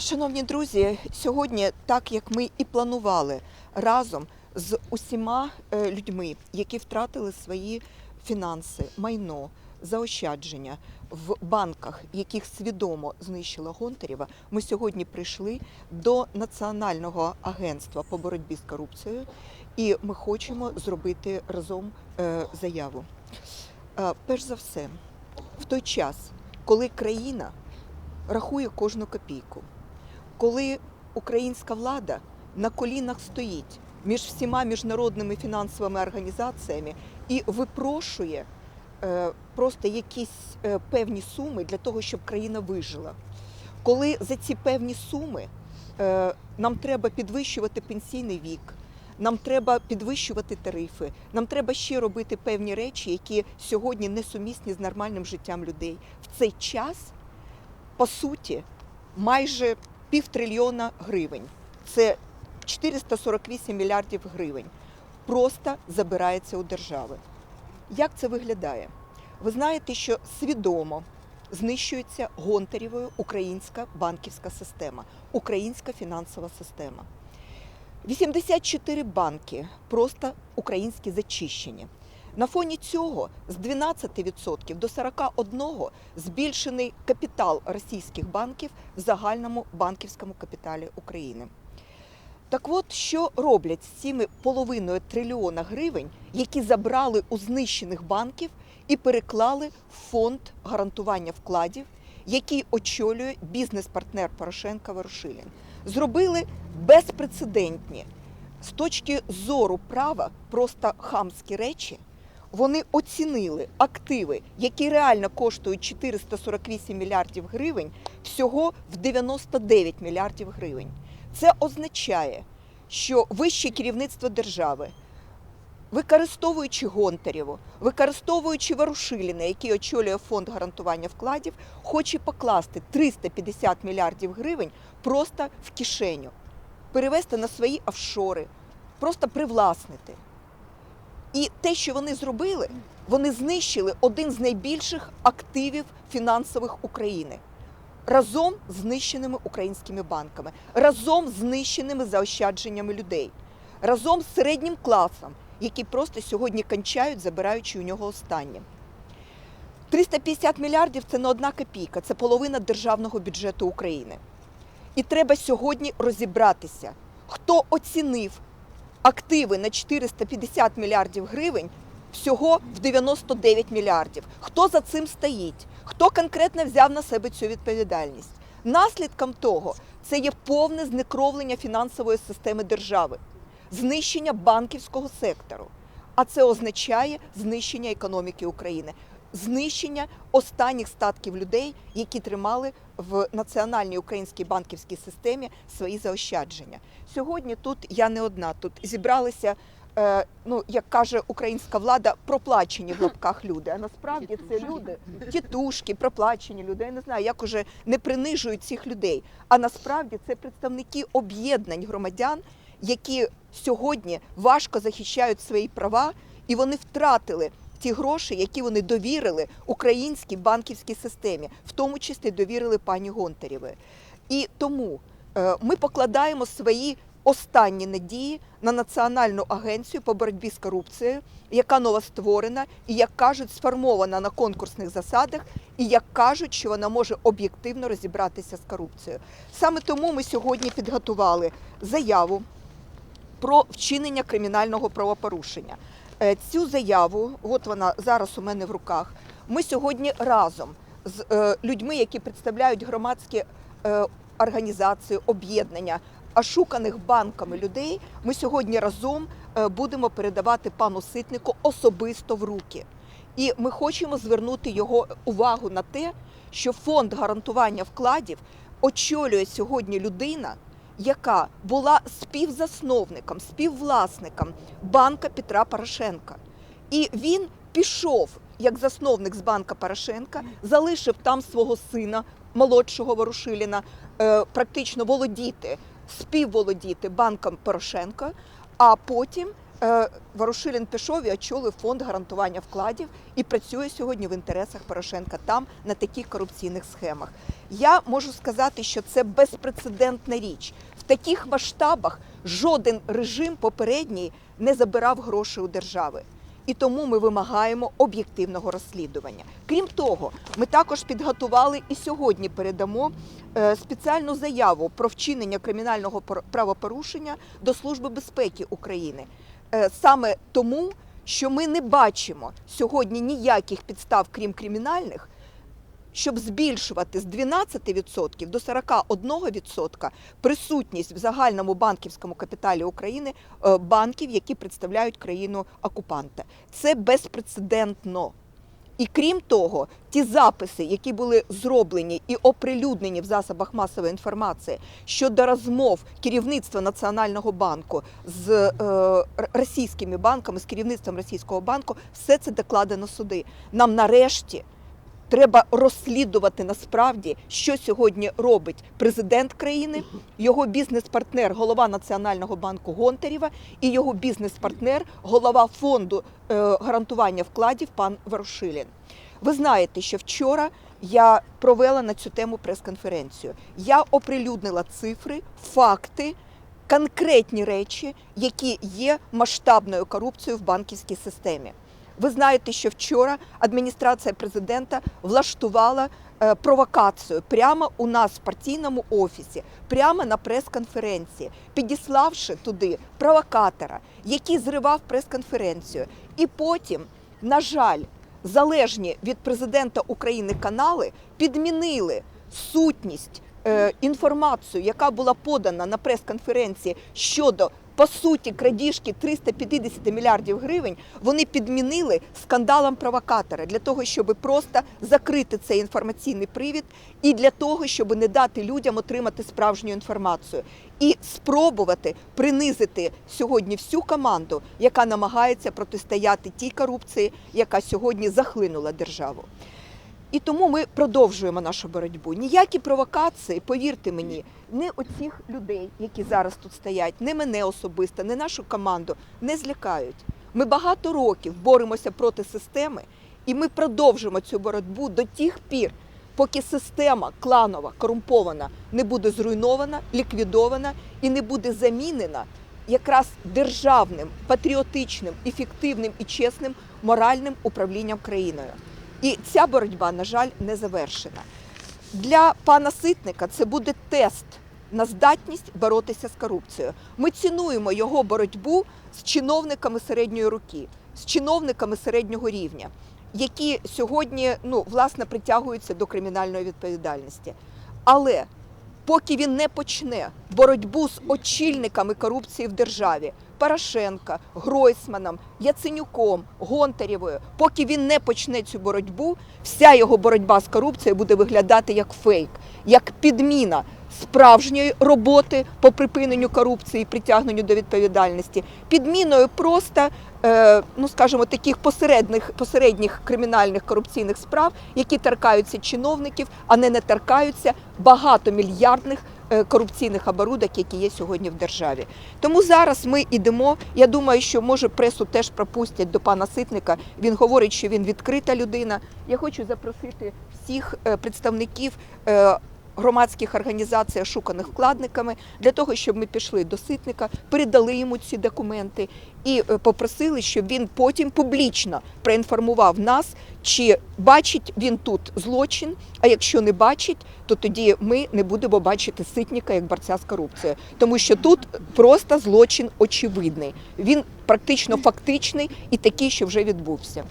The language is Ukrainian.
Шановні друзі, сьогодні, так як ми і планували, разом з усіма е, людьми, які втратили свої фінанси, майно, заощадження в банках, яких свідомо знищила Гонтарєва, ми сьогодні прийшли до Національного агентства по боротьбі з корупцією, і ми хочемо зробити разом е, заяву. Е, Перш за все, в той час, коли країна рахує кожну копійку, коли українська влада на колінах стоїть між всіма міжнародними фінансовими організаціями і випрошує е, просто якісь е, певні суми для того, щоб країна вижила. Коли за ці певні суми е, нам треба підвищувати пенсійний вік, нам треба підвищувати тарифи, нам треба ще робити певні речі, які сьогодні несумісні з нормальним життям людей. В цей час, по суті, майже півтрильйона гривень. Це 448 мільярдів гривень. Просто забирається у держави. Як це виглядає? Ви знаєте, що свідомо знищується Гонтарєвою українська банківська система, українська фінансова система. 84 банки просто українські зачищені. На фоні цього з 12% до 41% збільшений капітал російських банків в загальному банківському капіталі України. Так от, що роблять з цими половиною трильйона гривень, які забрали у знищених банків і переклали в фонд гарантування вкладів, який очолює бізнес-партнер Порошенка Ворошилін. Зробили безпрецедентні з точки зору права просто хамські речі. Вони оцінили активи, які реально коштують 448 мільярдів гривень, всього в 99 мільярдів гривень. Це означає, що вище керівництво держави, використовуючи Гонтарєву, використовуючи Ворушиліна, який очолює фонд гарантування вкладів, хоче покласти 350 мільярдів гривень просто в кишеню, перевести на свої офшори, просто привласнити. І те, що вони зробили, вони знищили один з найбільших активів фінансових України разом з знищеними українськими банками, разом з знищеними заощадженнями людей, разом з середнім класом, які просто сьогодні кончають, забираючи у нього останнє. 350 мільярдів це не одна копійка, це половина державного бюджету України. І треба сьогодні розібратися, хто оцінив активи на 450 мільярдів гривень всього в 99 мільярдів. Хто за цим стоїть? Хто конкретно взяв на себе цю відповідальність? Наслідком того це є повне знекровлення фінансової системи держави, знищення банківського сектору. А це означає знищення економіки України, знищення останніх статків людей, які тримали в національній українській банківській системі свої заощадження. Сьогодні тут я не одна. Тут зібралися, е, ну як каже українська влада, проплачені в лапках люди. А насправді це люди, тітушки, проплачені люди. Я не знаю, як уже не принижують цих людей. А насправді це представники об'єднань громадян, які сьогодні важко захищають свої права, і вони втратили ті гроші, які вони довірили українській банківській системі, в тому числі довірили пані Гонтарєві. І тому е, ми покладаємо свої останні надії на Національну агенцію по боротьбі з корупцією, яка новостворена і, як кажуть, сформована на конкурсних засадах, і як кажуть, що вона може об'єктивно розібратися з корупцією. Саме тому ми сьогодні підготували заяву про вчинення кримінального правопорушення. Е, Цю заяву, от вона зараз у мене в руках. Ми сьогодні разом з е, людьми, які представляють громадські е, організації, об'єднання, ошуканих банками людей. Ми сьогодні разом будемо передавати пану Ситнику особисто в руки. І ми хочемо звернути його увагу на те, що фонд гарантування вкладів очолює сьогодні людина, яка була співзасновником, співвласником банка Петра Порошенка. І він пішов як засновник з банка Порошенка, залишив там свого сина, молодшого Ворушиліна, е, практично володіти, співволодіти банком Порошенка, а потім Ворошилін пішов і очолив фонд гарантування вкладів і працює сьогодні в інтересах Порошенка там на таких корупційних схемах. Я можу сказати, що це безпрецедентна річ. В таких масштабах жоден режим попередній не забирав гроші у держави. І тому ми вимагаємо об'єктивного розслідування. Крім того, ми також підготували і сьогодні передамо е, спеціальну заяву про вчинення кримінального пор- правопорушення до Служби безпеки України. Е, Саме тому, що ми не бачимо сьогодні ніяких підстав, крім кримінальних, щоб збільшувати з 12% до 41% присутність в загальному банківському капіталі України е, банків, які представляють країну окупанта. Це безпрецедентно. І крім того, ті записи, які були зроблені і оприлюднені в засобах масової інформації щодо розмов керівництва Національного банку з е, російськими банками, з керівництвом російського банку, все це докладено суди. Нам нарешті треба розслідувати насправді, що сьогодні робить президент країни, його бізнес-партнер, голова Національного банку Гонтарєва і його бізнес-партнер, голова фонду е, гарантування вкладів пан Ворошилін. Ви знаєте, що вчора я провела на цю тему прес-конференцію. Я оприлюднила цифри, факти, конкретні речі, які є масштабною корупцією в банківській системі. Ви знаєте, що вчора адміністрація президента влаштувала е, провокацію прямо у нас в партійному офісі, прямо на прес-конференції, підіславши туди провокатора, який зривав прес-конференцію. І потім, на жаль, залежні від президента України канали підмінили сутність е, інформацію, яка була подана на прес-конференції щодо по суті крадіжки 350 мільярдів гривень, вони підмінили скандалом провокатора для того, щоб просто закрити цей інформаційний привід, і для того, щоб не дати людям отримати справжню інформацію і спробувати принизити сьогодні всю команду, яка намагається протистояти тій корупції, яка сьогодні захлинула державу. І тому ми продовжуємо нашу боротьбу. Ніякі провокації, повірте мені, не оцих людей, які зараз тут стоять, не мене особисто, не нашу команду не злякають. Ми багато років боремося проти системи, і ми продовжимо цю боротьбу до тих пір, поки система кланова, корумпована не буде зруйнована, ліквідована і не буде замінена якраз державним, патріотичним, ефективним і чесним моральним управлінням країною. І ця боротьба, на жаль, не завершена. Для пана Ситника це буде тест на здатність боротися з корупцією. Ми цінуємо його боротьбу з чиновниками середньої руки, з чиновниками середнього рівня, які сьогодні ну, власне притягуються до кримінальної відповідальності. Але поки він не почне боротьбу з очільниками корупції в державі Порошенка, Гройсманом, Яценюком, Гонтарєвою, поки він не почне цю боротьбу, вся його боротьба з корупцією буде виглядати як фейк, як підміна справжньої роботи по припиненню корупції притягненню до відповідальності, підміною просто, е, ну скажімо, таких посередніх, посередніх кримінальних корупційних справ, які торкаються чиновників, а не не торкаються багатомільярдних корупційних оборудок, які є сьогодні в державі. Тому зараз ми йдемо. Я думаю, що може пресу теж пропустять до пана Ситника. Він говорить, що він відкрита людина. Я хочу запросити всіх е, представників. Громадських організацій, шуканих вкладниками, для того, щоб ми пішли до ситника, передали йому ці документи і е, попросили, щоб він потім публічно проінформував нас, чи бачить він тут злочин. А якщо не бачить, то тоді ми не будемо бачити ситника як борця з корупцією, тому що тут просто злочин очевидний. Він практично фактичний і такий, що вже відбувся.